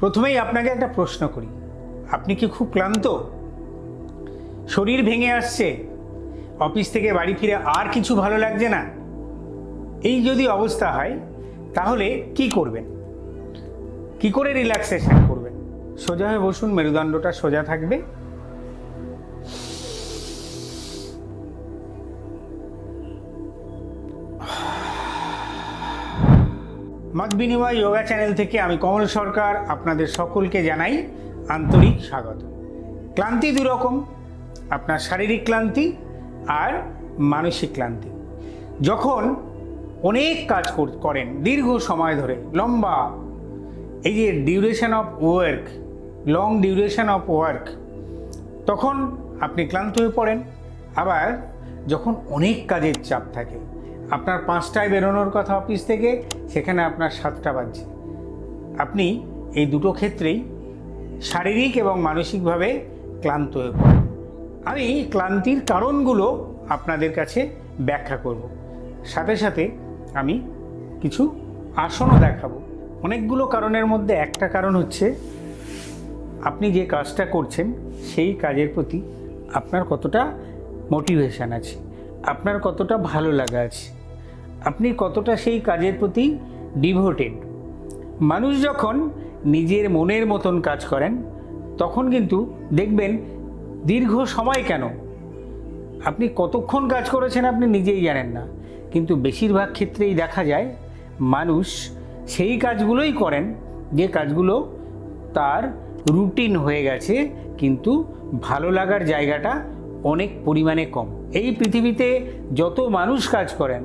প্রথমেই আপনাকে একটা প্রশ্ন করি। আপনি কি খুব ক্লান্ত? শরীর ভেঙে আসছে। অফিস থেকে বাড়ি ফিরে আর কিছু ভালো লাগছে না? এই যদি অবস্থা হয়, তাহলে কি করবেন? কি করে রিল্যাক্সেশন করবেন? সোজা হয়ে বসুন, মেরুদণ্ডটা সোজা থাকবে। মত বিনিময় যোগা চ্যানেল থেকে আমি কমল সরকার আপনাদের সকলকে জানাই আন্তরিক স্বাগত। ক্লান্তি দুরকম, আপনার শারীরিক ক্লান্তি আর মানসিক ক্লান্তি। যখন অনেক কাজ কর- করেন, দীর্ঘ সময় ধরে, লম্বা, এই যে duration of work long duration of work তখন আপনি ক্লান্ত হয়ে পড়েন। আবার যখন অনেক কাজের চাপ থাকে আপনার পাঁচটায় বেরোনোর কথা অফিস থেকে, সেখানে আপনার সাতটা বাজছে। আপনি এই দুটো ক্ষেত্রেই শারীরিক এবং মানসিকভাবে ক্লান্ত হয়ে পড়েন। আমি ক্লান্তির কারণগুলো আপনাদের কাছে ব্যাখ্যা করব। সাথে সাথে আমি কিছু আসনও দেখাবো। অনেকগুলো কারণের মধ্যে একটা কারণ হচ্ছে, আপনি যে কাজটা করছেন, সেই কাজের প্রতি আপনার কতটা মোটিভেশন আছে, আপনার কতটা ভালো লাগা আছে আপনি কতটা সেই কাজের প্রতি ডিভোটেড মানুষ যখন নিজের মনের মতন কাজ করেন, তখন কিন্তু দেখবেন দীর্ঘ সময় কেন? আপনি কতক্ষণ কাজ করেছেন আপনি নিজেই জানেন না। কিন্তু বেশিরভাগ ক্ষেত্রেই দেখা যায়, মানুষ সেই কাজগুলোই করেন, যে কাজগুলো তার রুটিন হয়ে গেছে, কিন্তু ভালো লাগার জায়গাটা অনেক পরিমাণে কম। এই পৃথিবীতে যত মানুষ কাজ করেন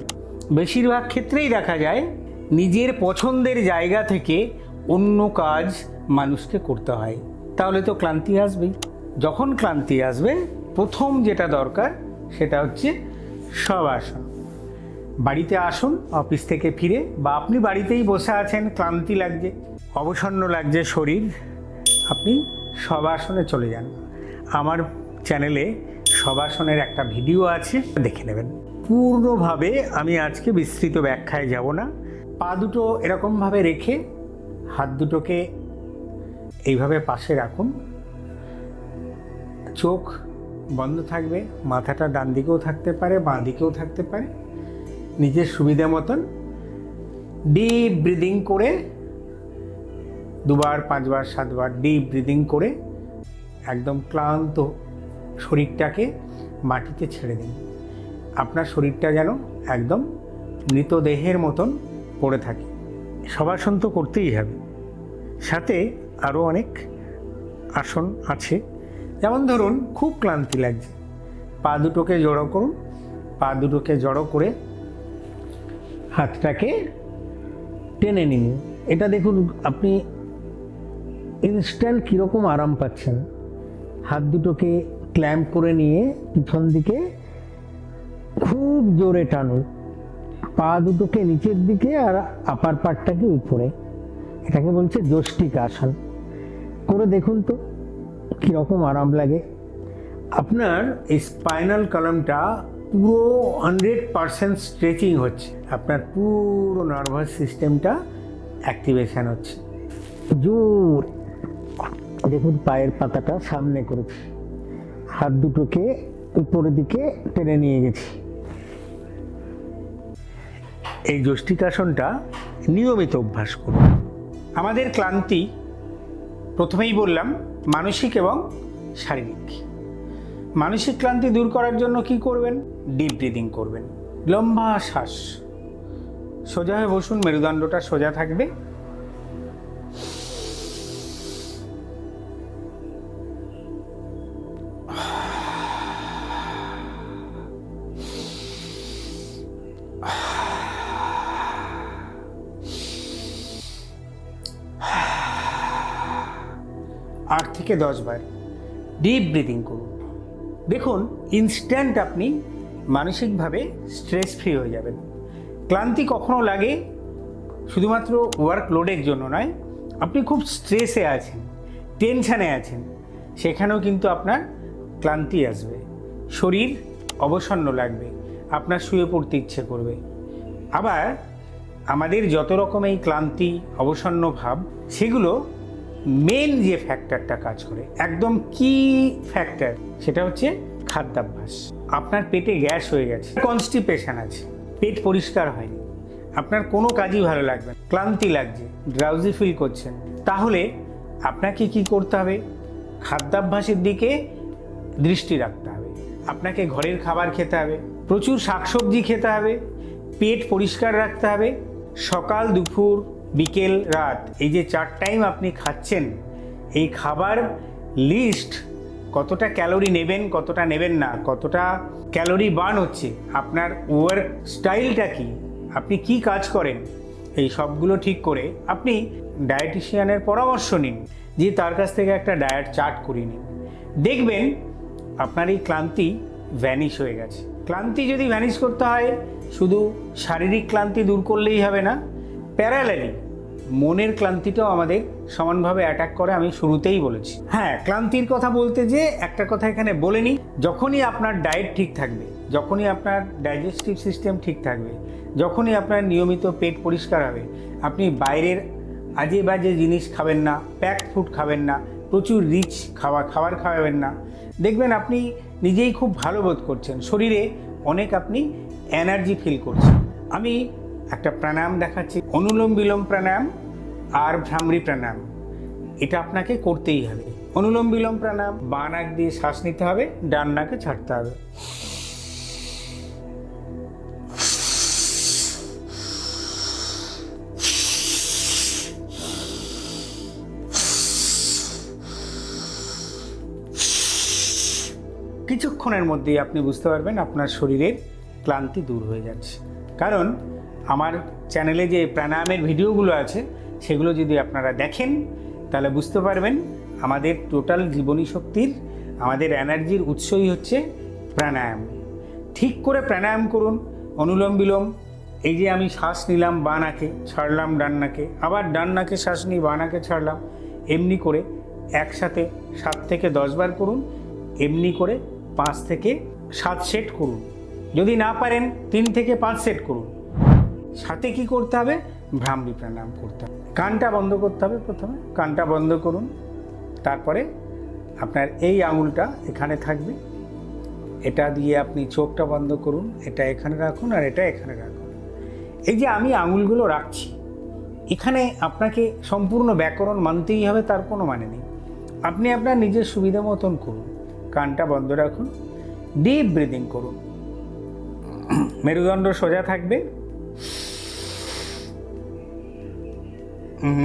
বেশিরভাগ ক্ষেত্রেই দেখা যায় নিজের পছন্দের জায়গা থেকে অন্য কাজ মানুষকে করতে হয়। তাহলে তো ক্লান্তি আসবেই। যখন ক্লান্তি আসবে, প্রথম যেটা দরকার সেটা হচ্ছে সবাসন বাড়িতে আসুন, অফিস থেকে ফিরে বা আপনি বাড়িতেই বসে আছেন, ক্লান্তি লাগছে, অবসন্ন লাগছে শরীর, আপনি সবাসনে চলে যান। আমার চ্যানেলে সবাসনের একটা ভিডিও আছে, দেখে নেবেন। পূর্ণভাবে আমি আজকে বিস্তৃত ব্যাখ্যায় যাব না। পা দুটো এরকমভাবে রেখে হাত দুটোকে এইভাবে পাশে রাখুন। চোখ বন্ধ থাকবে, মাথাটা ডান দিকেও থাকতে পারে, বাঁ দিকেও থাকতে পারে। নিজের সুবিধা মতন ডিপ ব্রিদিং করে দুবার, পাঁচবার, সাতবার ডিপ ব্রিদিং করে একদম ক্লান্ত শরীরটাকে মাটিতে ছেড়ে দিন। আপনার শরীরটা যেন একদম মৃতদেহের মতন পড়ে থাকে। সবাসন তো করতেই হবে। সাথে আরও অনেক আসন আছে। যেমন ধরুন, খুব ক্লান্তি লাগছে। পা দুটোকে জড়ো করুন। পা দুটোকে জড়ো করে হাতটাকে টেনে নিন। এটা দেখুন, আপনি ইনস্ট্যান্ট কীরকম আরাম পাচ্ছেন। হাত দুটোকে ক্ল্যাম্প করে নিয়ে পিছন দিকে খুব জোরে টানুন। পা দুটোকে নিচের দিকে আর আপার পাটটাকে উপরে। এটাকে বলছে যষ্টিক আসন করে দেখুন তো, কীরকম আরাম লাগে। আপনার এই স্পাইনাল কলামটা পুরো হান্ড্রেড পারসেন্ট স্ট্রেচিং হচ্ছে। আপনার পুরো নার্ভাস সিস্টেমটা অ্যাক্টিভেশান হচ্ছে। জোর। দেখুন, পায়ের পাতাটা সামনে করেছি। হাত দুটোকে উপরের দিকে টেনে নিয়ে গেছি। এই যষ্টিকাসনটা নিয়মিত অভ্যাস করুন। আমাদের ক্লান্তি প্রথমেই বললাম, মানসিক এবং শারীরিক। মানসিক ক্লান্তি দূর করার জন্য কি করবেন? ডিপ ব্রিদিং করবেন। লম্বা শ্বাস। সোজা হয়ে বসুন, মেরুদণ্ডটা সোজা থাকবে। থেকে দশ বার। ডিপ ব্রিদিং করুন। দেখুন ইনস্ট্যান্ট আপনি মানসিকভাবে স্ট্রেস ফ্রি হয়ে যাবেন। ক্লান্তি কখনো লাগে, শুধুমাত্র ওয়ার্ক লোডের জন্য নয়, আপনি খুব স্ট্রেসে আছেন টেনশানে আছেন, সেখানেও কিন্তু আপনার ক্লান্তি আসবে। শরীর অবসন্ন লাগবে, আপনার শুয়ে পড়তে ইচ্ছে করবে। আবার আমাদের যত রকম এই ক্লান্তি, অবসন্ন ভাব, সেগুলো মেন যে ফ্যাক্টরটা কাজ করে, একদম কি ফ্যাক্টর সেটা হচ্ছে খাদ্যাভ্যাস। আপনার পেটে গ্যাস হয়ে গেছে কনস্টিপেশন আছে, পেট পরিষ্কার হয়নি, আপনার কোনো কাজই ভালো লাগবে ক্লান্তি লাগছে ড্রাউজি ফিল করছেন, তাহলে আপনাকে কি করতে হবে? খাদ্যাভ্যাসের দিকে দৃষ্টি রাখতে হবে। আপনাকে ঘরের খাবার খেতে হবে, প্রচুর শাকসবজি খেতে হবে, পেট পরিষ্কার রাখতে হবে, সকাল, দুপুর বিকেল রাত, এই যে চার টাইম আপনি খাচ্ছেন, এই খাবার লিস্ট কতটা ক্যালোরি নেবেন, কতটা নেবেন না, কতটা ক্যালোরি বার্ন হচ্ছে, আপনার ওয়ার্ক স্টাইলটা কি, আপনি কি কাজ করেন, এই সবগুলো ঠিক করে আপনি ডায়েটিশিয়ানের পরামর্শ নিন, যে তার কাছ থেকে একটা ডায়েট চার্ট করে নিন। দেখবেন আপনার এই ক্লান্তি ভ্যানিশ হয়ে গেছে। ক্লান্তি যদি ভ্যানিশ করতে হয়, শুধু শারীরিক ক্লান্তি দূর করলেই হবে না প্যারালালি মনের ক্লান্তিটাও আমাদের সমানভাবে অ্যাটাক করে, আমি শুরুতেই বলেছি। হ্যাঁ ক্লান্তির কথা বলতে যে একটা কথা এখানে বলে নিই যখনই আপনার ডায়েট ঠিক থাকবে, যখনই আপনার ডাইজেস্টিভ সিস্টেম ঠিক থাকবে, যখনই আপনার নিয়মিত পেট পরিষ্কার হবে, আপনি বাইরের আজে বাজে জিনিস খাবেন না প্যাক ফুড খাবেন না, প্রচুর রিচ খাওয়া, খাবার খাওয়াবেন না। দেখবেন আপনি নিজেই খুব ভালো বোধ করছেন, শরীরে অনেক আপনি এনার্জি ফিল করছেন। আমি একটা প্রাণায়াম দেখাচ্ছি, অনুলোম বিলোম প্রাণায়াম আর ভ্রামরি প্রাণায়াম। এটা আপনাকে করতেই হবে। অনুলোম বিলোম প্রাণায়াম, বা নাক দিয়ে শ্বাস নিতে হবে, ডান নাকে ছাড়তে হবে। কিছুক্ষণের মধ্যেই আপনি বুঝতে পারবেন আপনার শরীরের ক্লান্তি দূর হয়ে যাচ্ছে। কারণ আমার চ্যানেলে যে প্রাণায়ামের ভিডিওগুলো আছে, সেগুলো যদি আপনারা দেখেন, তাহলে বুঝতে পারবেন আমাদের টোটাল জীবনী শক্তির, আমাদের এনার্জির উৎসই হচ্ছে প্রাণায়াম। ঠিক করে প্রাণায়াম করুন, অনুলোম বিলোম, এই যে আমি শ্বাস নিলাম বাঁ নাকে, ছাড়লাম ডান নাকে, আবার ডান নাকে শ্বাস নিই, বাঁ নাকে ছাড়লাম, এমনি করে একসাথে সাত থেকে দশ বার করুন, এমনি করে পাঁচ থেকে সাত সেট করুন। যদি না পারেন, তিন থেকে পাঁচ সেট করুন। সাথে কি করতে হবে? ভ্রামরি প্রাণায়াম করতে হবে। কানটা বন্ধ করতে হবে প্রথমে। কানটা বন্ধ করুন। তারপরে আপনার এই আঙুলটা এখানে থাকবে। এটা দিয়ে আপনি চোখটা বন্ধ করুন। এটা এখানে রাখুন আর এটা এখানে রাখুন। এই যে আমি আঙুলগুলো রাখছি, এখানে আপনাকে সম্পূর্ণ ব্যাকরণ মানতেই হবে, তার কোনো মানে নেই। আপনি আপনার নিজের সুবিধা মতন করুন। কানটা বন্ধ রাখুন। ডিপ ব্রিদিং করুন। মেরুদণ্ড সোজা থাকবে। এই যে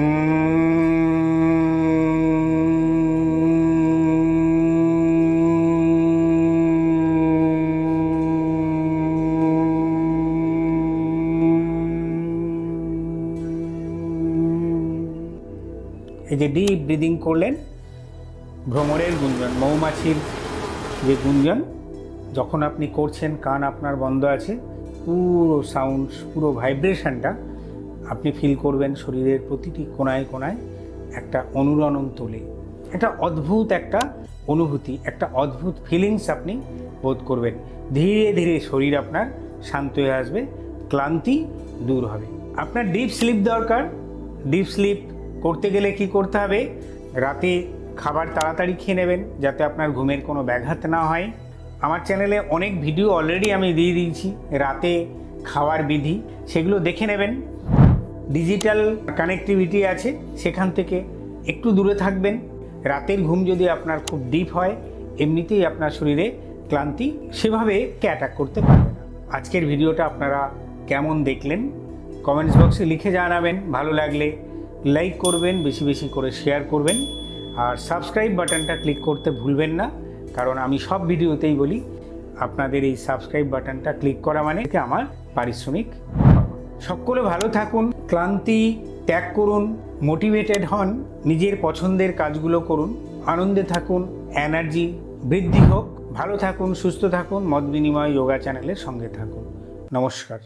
ডিপ ব্রিদিং করলেন ভ্রমরের গুঞ্জন, মৌমাছির যে গুঞ্জন, যখন আপনি করছেন, কান আপনার বন্ধ আছে, পুরো সাউন্ড পুরো ভাইব্রেশনটা আপনি ফিল করবেন শরীরের প্রতিটি কোনায় কোনায় একটা অনুরণন তোলে। একটা অদ্ভুত একটা অনুভূতি, একটা অদ্ভুত ফিলিংস আপনি বোধ করবেন। ধীরে ধীরে শরীর আপনার শান্ত হয়ে আসবে, ক্লান্তি দূর হবে। আপনার ডিপ স্লিপ দরকার। ডিপ স্লিপ করতে গেলে কি করতে হবে? রাতে খাবার তাড়াতাড়ি খেয়ে নেবেন যাতে আপনার ঘুমের কোনো ব্যাঘাত না হয়। আমার চ্যানেলে অনেক ভিডিও অলরেডি আমি দিয়ে দিয়েছি। রাতে খাওয়ার বিধি, সেগুলো দেখে নেবেন। ডিজিটাল কানেক্টিভিটি আছে, সেখান থেকে একটু দূরে থাকবেন। রাতের ঘুম যদি আপনার খুব ডিপ হয়, এমনিতেই আপনার শরীরে ক্লান্তি সেভাবে অ্যাটাক করতে পারবে না। আজকের ভিডিওটা আপনারা কেমন দেখলেন? কমেন্টস বক্সে লিখে জানাবেন। ভালো লাগলে লাইক করবেন, বেশি বেশি করে শেয়ার করবেন। আর সাবস্ক্রাইব বাটনটা ক্লিক করতে ভুলবেন না, কারণ আমি সব ভিডিওতেই বলি, আপনাদের এই সাবস্ক্রাইব বাটনটা ক্লিক করা মানে আমার পারিশ্রমিক সকলে ভালো থাকুন। ক্লান্তি ত্যাগ করুন মোটিভেটেড হন, নিজের পছন্দের কাজগুলো করুন, আনন্দে থাকুন এনার্জি বৃদ্ধি হোক, ভালো থাকুন, সুস্থ থাকুন, মত বিনিময় যোগা চ্যানেলের সঙ্গে থাকুন। নমস্কার।